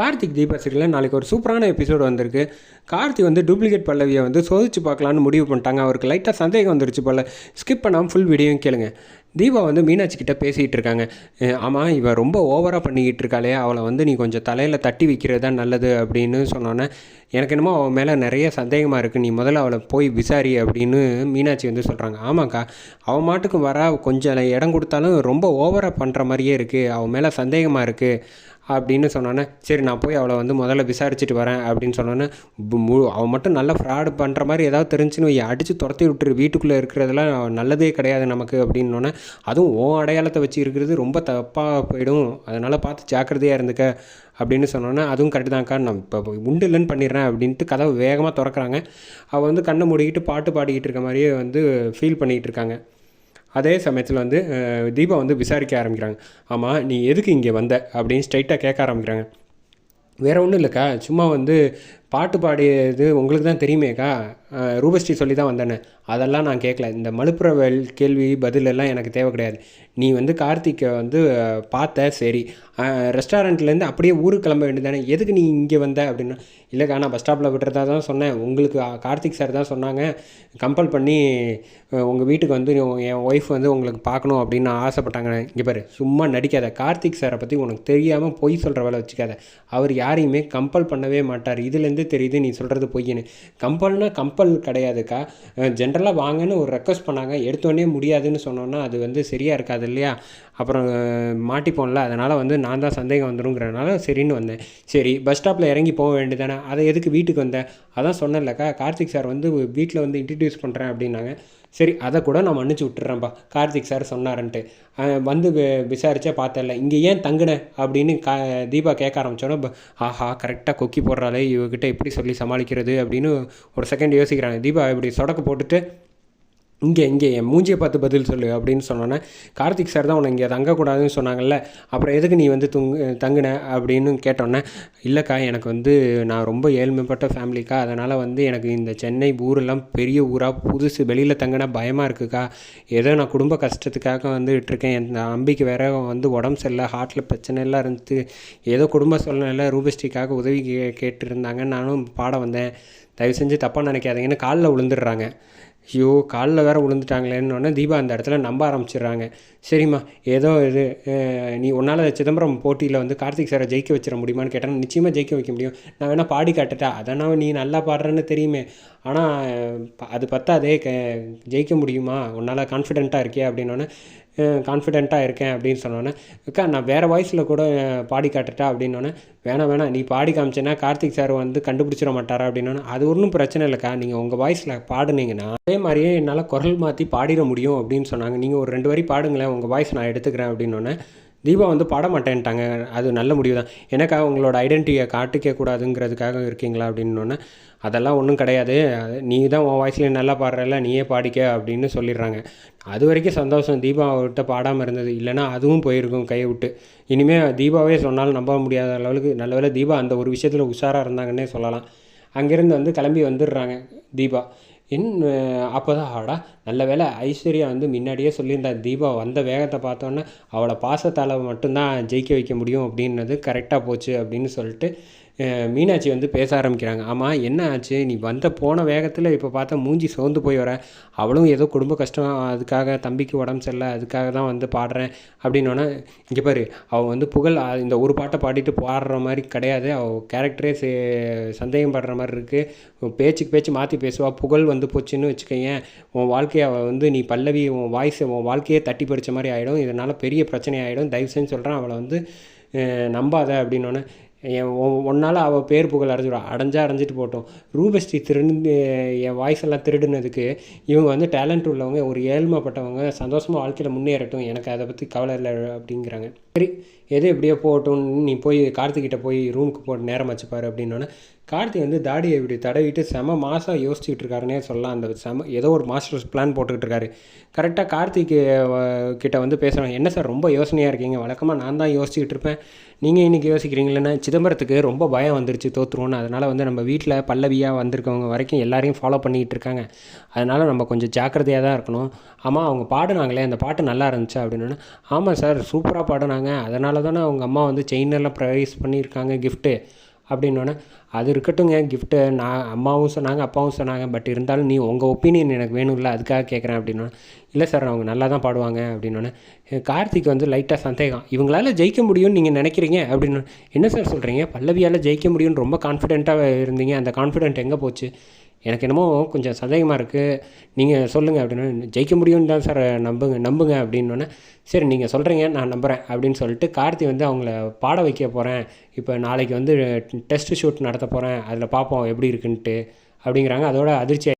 கார்த்திக் தீபாசிரியில் நாளைக்கு ஒரு சூப்பரான எபிசோடு வந்திருக்கு. கார்த்தி வந்து டூப்ளிகேட் பல்லவியை வந்து சோதிச்சு பார்க்கலான்னு முடிவு பண்ணிட்டாங்க. அவருக்கு லைட்டாக சந்தேகம் வந்துருச்சு போல். ஸ்கிப் பண்ணாமல் ஃபுல் வீடியோவும் கேளுங்க. தீபா வந்து மீனாட்சி கிட்டே பேசிகிட்டு இருக்காங்க. ஆமாம் இவ ரொம்ப ஓவராக பண்ணிக்கிட்டு இருக்காளே அவளை வந்து நீ கொஞ்சம் தலையில் தட்டி வைக்கிறது தான் நல்லது அப்படின்னு சொன்னோன்னே எனக்கு என்னமோ அவன் மேலே நிறைய சந்தேகமாக இருக்குது நீ முதல்ல அவளை போய் விசாரி அப்படின்னு மீனாட்சி வந்து சொல்கிறாங்க ஆமாக்கா அவன் மாட்டுக்கு வர கொஞ்சம் இடம் கொடுத்தாலும் ரொம்ப ஓவராக பண்ணுற மாதிரியே இருக்குது அவன் மேலே சந்தேகமாக இருக்குது அப்படின்னு சொன்னோன்னே சரி நான் போய் அவளை வந்து முதல்ல விசாரிச்சுட்டு வரேன் அப்படின்னு சொன்னோன்னே பு- அவன் மட்டும் நல்லா ஃப்ராடு பண்ணுற மாதிரி ஏதாவது தெரிஞ்சுன்னு அடித்து துரத்தி விட்டுரு. வீட்டுக்குள்ளே இருக்கிறதெல்லாம் நல்லதே கிடையாது நமக்கு அப்படின்னோன்னே அதுவும் ஓ அடையாளத்தை வச்சு இருக்கிறது ரொம்ப தப்பாக போயிடும். அதனால் பார்த்து ஜாக்கிரதையாக இருந்துக்க அப்படின்னு சொன்னோன்னே அதுவும் கரெக்டு தான்க்கா நான் இப்போ உண்டு இல்லைன்னு பண்ணிடுறேன் அப்படின்ட்டு கதவை வேகமாக திறக்கறாங்க. அவள் வந்து கண்ணை மூடிக்கிட்டு பாட்டு பாடிக்கிட்டு இருக்க மாதிரியே வந்து ஃபீல் பண்ணிக்கிட்டு இருக்காங்க. அதே சமயத்தில் வந்து தீபா வந்து விசாரிக்க ஆரம்பிக்கிறாங்க. ஆமாம் நீ எதுக்கு இங்கே வந்த? அப்படின்னு ஸ்ட்ரைட்டாக கேட்க ஆரம்பிக்கிறாங்க. வேறு ஒன்றும் இல்லைக்கா. சும்மா வந்து பாட்டு பாடியது உங்களுக்கு தான் தெரியுமேக்கா? ரூபஸ்ரீ சொல்லி தான் வந்தேன்னு. அதெல்லாம் நான் கேட்கல இந்த மலுப்புற வெல் கேள்வி பதிலெல்லாம் எனக்கு தேவை கிடையாது. நீ வந்து கார்த்திக்கை வந்து பார்த்த சரி. ரெஸ்டாரண்ட்லேருந்து அப்படியே ஊருக்கு கிளம்ப வேண்டியதானே எதுக்கு நீ இங்கே வந்த? அப்படின்னா. இல்லைக்கா நான் பஸ் ஸ்டாப்பில் விட்டுறதா தான் சொன்னேன். உங்களுக்கு கார்த்திக் சார் தான் சொன்னாங்க. கம்பல் பண்ணி உங்கள் வீட்டுக்கு வந்து என் ஒய்ஃப் வந்து உங்களுக்கு பார்க்கணும் அப்படின்னு ஆசைப்பட்டாங்க. இங்கே பாரு சும்மா நடிக்காத. கார்த்திக் சாரை பற்றி உனக்கு தெரியாமல் பொய் சொல்கிற வேலை வச்சுக்காத. அவர் யாரையுமே கம்பல் பண்ணவே மாட்டார். இதுலேருந்து தெரியுது நீ சொல்கிறது பொய்ன்னு கம்பல்னால் கம்பல் கிடையாதுக்கா. ஜென்ரலாக வாங்கன்னு ஒரு ரெக்வஸ்ட் பண்ணாங்க. எடுத்தோடனே முடியாதுன்னு சொன்னோன்னா அது வந்து சரியாக இருக்காது இல்லையா? அப்புறம் மாட்டிப்போம்ல. அதனால் வந்து நான் தான் சந்தேகம் வந்துடுங்கிறனால சரின்னு வந்தேன். சரி பஸ் ஸ்டாப்பில் இறங்கி போக வேண்டியதானே அதை எதுக்கு வீட்டுக்கு வந்தேன் அதான் சொன்னேன்லக்கா. கார்த்திக் சார் வந்து வீட்டில் வந்து இன்ட்ரடியூஸ் பண்ணுறேன் அப்படின்னாங்க. சரி அதை கூட நான் மன்னிச்சு விட்டுறேன்ப்பா கார்த்திக் சார் சொன்னாரன்ட்டு. வந்து வி- பார்த்தல இங்கே ஏன் தங்குன? அப்படின்னு கா தீபா கேட்க ஆரம்பித்தோன்னே ப- ஆஹா கரெக்டாக கொக்கி போடுறாளே இவகிட்ட எப்படி சொல்லி சமாளிக்கிறது? அப்படின்னு ஒரு செகண்ட் யோசிக்கிறாங்க. தீபா இப்படி சொடக்கு போட்டுட்டு இங்கே இங்கே என் மூஞ்சியை பார்த்து பதில் சொல்லு அப்படின்னு சொன்னோன்னே கார்த்திக் சார் தான் உன்னை இங்கே தங்கக்கூடாதுன்னு சொன்னாங்கல்ல அப்புறம் எதுக்கு நீ வந்து துங்கு தங்குன அப்படின்னு கேட்டோன்னே இல்லைக்கா எனக்கு வந்து நான் ரொம்ப ஏழ்மைப்பட்ட ஃபேமிலிக்கா அதனால் வந்து எனக்கு இந்த சென்னை ஊரெல்லாம் பெரிய ஊராக புதுசு வெளியில் தங்கினா பயமாக இருக்குக்கா. ஏதோ நான் குடும்ப கஷ்டத்துக்காக வந்து விட்டுருக்கேன் என் அம்பிக்கு வேற வந்து உடம்பு சரியில்லை ஹார்ட்டில் பிரச்சனை எல்லாம் ஏதோ குடும்ப சூழ்நிலை ரூபஸ்டிக்காக உதவி கே கேட்டுருந்தாங்க நானும் பாட வந்தேன். தயவு செஞ்சு தப்பாக நினைக்காதீங்கன்னு காலில் விழுந்துடுறாங்க. ஐயோ காலில் வேற விழுந்துட்டாங்களேன்னு தீபா அந்த இடத்துல நம்ப ஆரம்பிச்சிடுறாங்க. சரிம்மா ஏதோ இது நீ உன்னால் சிதம்பரம் போட்டியில் வந்து கார்த்திக் சாரை ஜெயிக்க வச்சிட முடியுமான்னு கேட்டால் நிச்சயமாக ஜெயிக்க வைக்க முடியும். நான் வேணால் பாடி காட்டுட்டா அதனால் நீ நல்லா பாடுறேன்னு தெரியுமே. ஆனால் அது பத்தாதே க ஜெயிக்க முடியுமா? உன்னால் கான்ஃபிடென்ட்டாக இருக்கியா? அப்படின்னோடனே கான்ஃபிடென்ட்டாக இருக்கேன் அப்படின்னு சொன்னோன்னே அக்கா நான் வேறு வாய்ஸில் கூட பாடி காட்டுட்டா அப்படின்னோடனே வேணாம் வேணாம் நீ பாடி காமிச்சேன்னா கார்த்திக் சார் வந்து கண்டுபிடிச்சிட மாட்டாரா அப்படின்னோடனே அது ஒன்றும் பிரச்சனை இல்லைக்கா. நீங்கள் உங்கள் வாய்ஸில் பாடுனீங்கன்னா அதே மாதிரியே என்னால் குரல் மாற்றி பாடிட முடியும் அப்படின்னு சொன்னாங்க. நீங்கள் ஒரு ரெண்டு வரி பாடுங்களேன் உங்கள் வாய்ஸ் நான் எடுத்துக்கிறேன் அப்படின்னோடனே தீபா வந்து பாட மாட்டேன்ட்டாங்க அது நல்ல முடிவு தான் எனக்காக உங்களோட ஐடென்டிட்டியை காட்டிக்க கூடாதுங்கிறதுக்காக இருக்கீங்களா அப்படின்னோடனே அதெல்லாம் ஒன்றும் கிடையாது. அது நீ தான் உன் வாய்ஸ்லேயே நல்லா பாடுறல நீயே பாடிக்க அப்படின்னு சொல்லிடுறாங்க. அது வரைக்கும் சந்தோஷம் தீபா அவர்கிட்ட பாடாமல் இருந்தது. இல்லைன்னா அதுவும் போயிருக்கும் கையை விட்டு. இனிமேல் தீபாவே சொன்னாலும் நம்ப முடியாத அளவுக்கு நல்லவேளை தீபா அந்த ஒரு விஷயத்தில் உஷாராக இருந்தாங்கன்னே சொல்லலாம். அங்கேருந்து வந்து கிளம்பி வந்துடுறாங்க தீபா. இன் அப்போ தான் ஆடா நல்ல வேளை ஐஸ்வர்யா வந்து முன்னாடியே சொல்லியிருந்தா தீபா வந்த வேகத்தை பார்த்தோன்னே அவளை பாசத்தால் மட்டும்தான் ஜெயிக்க வைக்க முடியும் அப்படின்னது கரெக்டாக போச்சு அப்படின்னு சொல்லிட்டு மீனாட்சி வந்து பேச ஆரம்பிக்கிறாங்க. ஆமாம் என்ன ஆச்சு? நீ வந்த போன வேகத்தில் இப்போ பார்த்தா மூஞ்சி சோர்ந்து போய் வர. அவளும் ஏதோ குடும்ப கஷ்டம் அதுக்காக தம்பிக்கு உடம்பு சரியில்லை அதுக்காக தான் வந்து பாடுறேன். அப்படின்னோடனே இங்கே பாரு அவள் வந்து புகழ் இந்த ஒரு பாட்டை பாடிட்டு பாடுற மாதிரி கிடையாது. அவள் கேரக்டரே சே சந்தேகம் படுற மாதிரி இருக்குது பேச்சுக்கு பேச்சு மாற்றி பேசுவா. புகழ் வந்து போச்சுன்னு வச்சுக்கோங்க உன் வாழ்க்கையை அவள் வந்து நீ பல்லவி உன் வாய்ஸை உன் வாழ்க்கையே தட்டி படித்த மாதிரி ஆகிடும் இதனால் பெரிய பிரச்சனை ஆகிடும் தயவு செஞ்சு சொல்கிறேன் அவளை வந்து நம்பாத. அப்படின்னோடனே என் ஒன்னால் அவள் பேர் புகழ் அடைஞ்சிடும் அடைஞ்சா அடைஞ்சிட்டு போட்டோம் ரூபஸ்ரீ திருடு என் வாய்ஸ் எல்லாம் திருடுனதுக்கு இவங்க வந்து டேலண்ட் உள்ளவங்க ஒரு ஏழ்மைப்பட்டவங்க சந்தோஷமாக வாழ்க்கையில் முன்னேறட்டும். எனக்கு அதை பற்றி கவலை இல்லை அப்படிங்கிறாங்க. சரி எது எப்படியோ போகட்டும் நீ போய் கார்த்திகிட்ட போய் ரூமுக்கு போட்டு நேரம் வச்சுப்பாரு அப்படின்னோடனே கார்த்தி வந்து தாடியை இப்படி தடவிட்டு செம மாதம் யோசிச்சுட்டு இருக்காருன்னே சொல்லலாம். அந்த செம ஏதோ ஒரு மாஸ்டர்ஸ் பிளான் போட்டுக்கிட்டு இருக்காரு. கரெக்டாக கார்த்திக்கு கிட்ட வந்து பேசுகிறோம் என்ன சார் ரொம்ப யோசனையாக இருக்கீங்க? வழக்கமாக நான் தான் யோசிச்சுக்கிட்டு இருப்பேன். நீங்கள் இன்றைக்கி யோசிக்கிறீங்களேன்னா? சிதம்பரத்துக்கு ரொம்ப பயம் வந்துருச்சு தோற்றுருவோன்னு அதனால் வந்து நம்ம வீட்டில் பல்லவியாக வந்திருக்கவங்க வரைக்கும் எல்லாரையும் ஃபாலோ பண்ணிக்கிட்டு இருக்காங்க. அதனால் நம்ம கொஞ்சம் ஜாக்கிரதையாக தான் இருக்கணும். ஆமாம் அவங்க பாடுனாங்களே அந்த பாட்டு நல்லா இருந்துச்சா? அப்படின்னா. ஆமாம் சார் சூப்பராக பாடினாங்க. அதனால தானே அவங்க அம்மா வந்து செயினெல்லாம் ப்ரைஸ் பண்ணியிருக்காங்க கிஃப்ட்டு அப்படின்னோடனே அது இருக்கட்டுங்க கிஃப்ட்டு நான் அம்மாவும் சொன்னாங்க அப்பாவும் சொன்னாங்க பட் இருந்தாலும் நீ உங்கள் ஒப்பீனியன் எனக்கு வேணும்ல அதுக்காக கேட்குறேன் அப்படின்னா இல்லை சார் அவங்க நல்லா தான் பாடுவாங்க அப்படின்னோடனே கார்த்திக் வந்து லைட்டாக சந்தேகம் இவங்களால ஜெயிக்க முடியும்னு நீங்கள் நினைக்கிறீங்க? அப்படின்னு என்ன சார் சொல்கிறீங்க பல்லவியால் ஜெயிக்க முடியும்னு ரொம்ப கான்ஃபிடென்ட்டாக இருந்தீங்க அந்த கான்ஃபிடென்ட் எங்கே போச்சு? எனக்கு என்னமோ கொஞ்சம் சந்தேகமாக இருக்குது நீங்கள் சொல்லுங்கள் அப்படின்னு ஜெயிக்க முடியும்னு தான் சார் நம்புங்க நம்புங்க அப்படின்னோடனே சரி நீங்கள் சொல்கிறீங்க நான் நம்புகிறேன் அப்படின்னு சொல்லிட்டு கார்த்தி வந்து அவங்கள பாட வைக்க போகிறேன் இப்போ நாளைக்கு வந்து டெஸ்ட் ஷூட் நடத்த போகிறேன் அதில் பார்ப்போம் எப்படி இருக்குன்ட்டு அப்படிங்கிறாங்க. அதோட அதிர்ச்சி